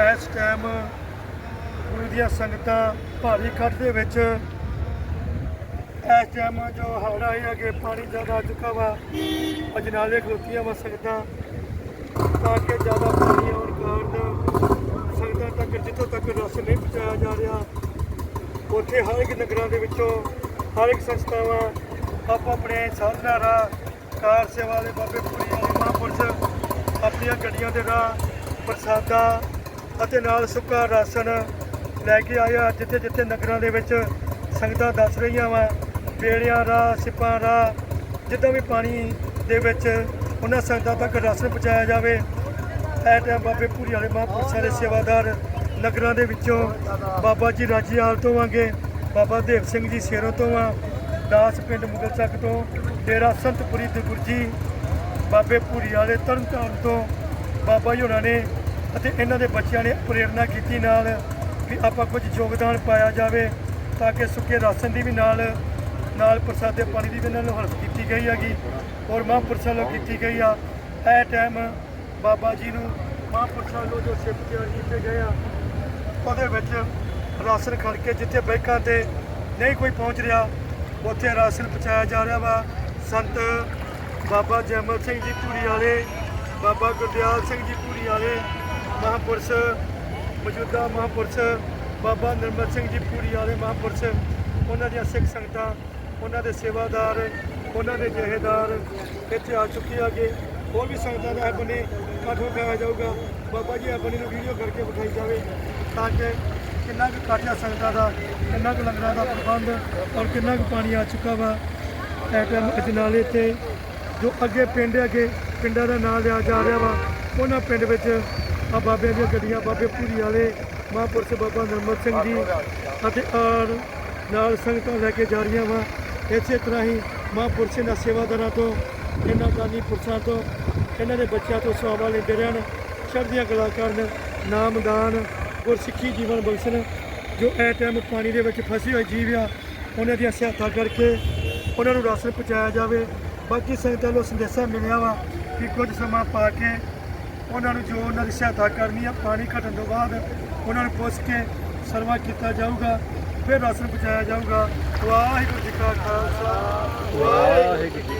ਇਸ ਟਾਈਮ ਗੁਰੂ ਦੀਆਂ ਸੰਗਤਾਂ ਭਾਰੀ ਇਕੱਠ ਦੇ ਵਿੱਚ ਇਸ ਟਾਈਮ ਜੋ ਹੜ੍ਹ ਆਏ ਕਿ ਪਾਣੀ ਜ਼ਿਆਦਾ ਆ ਚੁੱਕਾ ਵਾ, ਅਜਨਾਲੇ ਖਲੋਤੀਆਂ ਵਾ ਸੰਗਤਾਂ, ਤਾਂ ਕਿ ਜ਼ਿਆਦਾ ਪਾਣੀ ਆਉਣ ਕਾਰਨ ਸੰਗਤਾਂ ਤੱਕ ਜਿੱਥੋਂ ਤੱਕ ਰਸ ਨਹੀਂ ਪਹੁੰਚਾਇਆ ਜਾ ਰਿਹਾ, ਉੱਥੇ ਹਰ ਇੱਕ ਨਗਰਾਂ ਦੇ ਵਿੱਚੋਂ ਹਰ ਇੱਕ ਸੰਸਥਾਵਾਂ ਆਪੋ ਆਪਣੇ ਸਾਧਨਾ ਰਾਹ ਕਾਰ ਸੇਵਾ ਦੇ ਬਾਬੇ ਪੂਰੀ ਵਾਲੇ ਮਹਾਂਪੁਰਸ਼ ਆਪਣੀਆਂ ਗੱਡੀਆਂ ਦੇ ਰਾਹ, ਪ੍ਰਸਾਦਾ ਅਤੇ ਨਾਲ ਸੁੱਕਾ ਰਾਸ਼ਨ ਲੈ ਕੇ ਆਇਆ, ਜਿੱਥੇ ਜਿੱਥੇ ਨਗਰਾਂ ਦੇ ਵਿੱਚ ਸੰਗਤਾਂ ਦੱਸ ਰਹੀਆਂ ਵਾ, ਬੇੜਿਆਂ ਰਾਹ, ਸਿਪਾਂ ਰਾਹ, ਜਿੱਦਾਂ ਵੀ ਪਾਣੀ ਦੇ ਵਿੱਚ ਉਹਨਾਂ ਸੰਗਤਾਂ ਤੱਕ ਰਾਸ਼ਨ ਪਹੁੰਚਾਇਆ ਜਾਵੇ। ਇਹ ਟਾਈਮ ਬਾਬੇ ਪੂਰੀ ਵਾਲੇ ਮਹਾਂਪੁਰਸ਼ਾਂ ਦੇ ਸੇਵਾਦਾਰ ਨਗਰਾਂ ਦੇ ਵਿੱਚੋਂ ਬਾਬਾ ਜੀ ਰਾਜੀਵਾਲ ਤੋਂ ਵਾਂਗੇ ਬਾਬਾ ਦੇਵ ਸਿੰਘ ਜੀ ਸ਼ੇਰੋਂ ਤੋਂ ਆ, ਦਾਸ ਪਿੰਡ ਮੁਗਲ ਚੱਕ ਤੋਂ, ਡੇਰਾ ਸੰਤਪੁਰੀ ਦੇ ਗੁਰਜੀ, ਬਾਬੇ ਪੂਰੀ ਵਾਲੇ ਤਰਨਤਾਰਨ ਤੋਂ, ਬਾਬਾ ਜੀ ਉਹਨਾਂ ਨੇ ਅਤੇ ਇਹਨਾਂ ਦੇ ਬੱਚਿਆਂ ਨੇ ਪ੍ਰੇਰਣਾ ਕੀਤੀ ਨਾਲ ਵੀ ਆਪਾਂ ਕੁਝ ਯੋਗਦਾਨ ਪਾਇਆ ਜਾਵੇ ਤਾਂ ਕਿ ਸੁੱਕੇ ਰਾਸ਼ਨ ਦੀ ਵੀ ਨਾਲ ਨਾਲ ਪ੍ਰਸਾਦੇ ਪਾਣੀ ਦੀ ਵੀ ਇਹਨਾਂ ਨੂੰ ਹਲਪ ਕੀਤੀ ਗਈ ਹੈਗੀ ਔਰ ਮਹਾਂਪੁਰਸ਼ਾਂ ਵੱਲੋਂ ਕੀਤੀ ਗਈ ਆ। ਇਹ ਟਾਈਮ ਬਾਬਾ ਜੀ ਨੂੰ ਮਹਾਂਪੁਰਸ਼ਾਂ ਵੱਲੋਂ ਜੋ ਸਿੱਖ ਤਿਆਰ ਕੀਤੇ ਗਏ ਆ, ਉਹਦੇ ਵਿੱਚ ਰਾਸ਼ਨ ਖੜ ਕੇ ਜਿੱਥੇ ਬੈਂਕਾਂ ਤੇ ਨਹੀਂ ਕੋਈ ਪਹੁੰਚ ਰਿਹਾ, ਉੱਥੇ ਰਾਸ਼ਨ ਪਹੁੰਚਾਇਆ ਜਾ ਰਿਹਾ ਵਾ। ਸੰਤ ਬਾਬਾ ਜੈਮਲ ਸਿੰਘ ਜੀ ਪੂਰੀ ਵਾਲੇ, ਬਾਬਾ ਗੁਰਦਿਆਲ ਸਿੰਘ ਜੀ ਪੂਰੀ ਵਾਲੇ ਮਹਾਂਪੁਰਸ਼, ਮੌਜੂਦਾ ਮਹਾਂਪੁਰਸ਼, ਬਾਬਾ ਨਿਰਮਲ ਸਿੰਘ ਜੀ ਪੂਰੀ ਵਾਲੇ ਮਹਾਂਪੁਰਸ਼, ਉਹਨਾਂ ਦੀਆਂ ਸਿੱਖ ਸੰਗਤਾਂ, ਉਹਨਾਂ ਦੇ ਸੇਵਾਦਾਰ, ਉਹਨਾਂ ਦੇ ਜਹੇਦਾਰ ਇੱਥੇ ਆ ਚੁੱਕੇ ਆਗੇ ਹੋਰ ਵੀ ਸੰਗਤਾਂ ਦਾ ਇਹ ਬਣੇ ਇਕੱਠ ਹੋ ਜਾਊਗਾ। ਬਾਬਾ ਜੀ ਇਹ ਨੂੰ ਵੀਡੀਓ ਕਰਕੇ ਵਿਖਾਈ ਜਾਵੇ ਤਾਂ ਕਿ ਕਿੰਨਾ ਕੁ ਇਕੱਠ ਸੰਗਤਾਂ ਦਾ, ਕਿੰਨਾ ਕੁ ਲੰਗਰਾਂ ਦਾ ਪ੍ਰਬੰਧ ਔਰ ਕਿੰਨਾ ਕੁ ਪਾਣੀ ਆ ਚੁੱਕਾ ਵਾ। ਇਹ ਟਾਈਮ ਅਜਨਾਲੇ ਤੇ ਜੋ ਅੱਗੇ ਪਿੰਡ ਅੱਗੇ ਪਿੰਡਾਂ ਦਾ ਨਾਮ ਲਿਆ ਜਾ ਰਿਹਾ ਵਾ, ਉਹਨਾਂ ਪਿੰਡ ਵਿੱਚ ਆ ਬਾਬਿਆਂ ਦੀਆਂ ਗੱਡੀਆਂ, ਬਾਬੇ ਪੂਰੀ ਵਾਲੇ, ਮਹਾਂਪੁਰਸ਼ ਬਾਬਾ ਨਿਰਮਲ ਸਿੰਘ ਜੀ ਅਤੇ ਔਰ ਨਾਲ ਸੰਗਤਾਂ ਲੈ ਕੇ ਜਾ ਰਹੀਆਂ ਵਾ। ਇਸੇ ਤਰ੍ਹਾਂ ਹੀ ਮਹਾਂਪੁਰਸ਼ਾਂ ਦਾ ਸੇਵਾਦਾਰਾਂ ਤੋਂ, ਇਹਨਾਂ ਦਾਨੀ ਪੁਰਸ਼ਾਂ ਤੋਂ, ਇਹਨਾਂ ਦੇ ਬੱਚਿਆਂ ਤੋਂ ਸੇਵਾ ਲੈਂਦੇ ਰਹਿਣ। ਚੜ੍ਹਦੀਆਂ ਕਲਾ ਕਰਨ ਨਾਮਦਾਨ ਗੁਰਸਿੱਖੀ ਜੀਵਨ ਬਖਸ਼ਣ, ਜੋ ਇਹ ਟਾਈਮ ਪਾਣੀ ਦੇ ਵਿੱਚ ਫਸੀ ਹੋਈ ਜੀਵ ਆ, ਉਹਨਾਂ ਦੀਆਂ ਸਹਾਇਤਾ ਕਰਕੇ ਉਹਨਾਂ ਨੂੰ ਰਾਸ਼ਨ ਪਹੁੰਚਾਇਆ ਜਾਵੇ। ਬਾਕੀ ਸੰਗਤਾਂ ਨੂੰ ਸੰਦੇਸ਼ਾ ਮਿਲਿਆ ਵਾ ਕਿ ਕੁਝ ਸਮਾਂ ਪਾ ਕੇ ਉਹਨਾਂ ਨੂੰ ਜੋ ਉਹਨਾਂ ਦੀ ਸਹਾਇਤਾ ਕਰਨੀ ਆ, ਪਾਣੀ ਘਟਣ ਤੋਂ ਬਾਅਦ ਉਹਨਾਂ ਨੂੰ ਪੁੱਛ ਕੇ ਸਰਵਾ ਕੀਤਾ ਜਾਊਗਾ, ਫਿਰ ਰਾਸ਼ਨ ਪਹੁੰਚਾਇਆ ਜਾਊਗਾ। ਵਾਹਿਗੁਰੂ ਜੀ ਕਾ ਖਾਲਸਾ, ਵਾਹਿਗੁਰੂ ਜੀ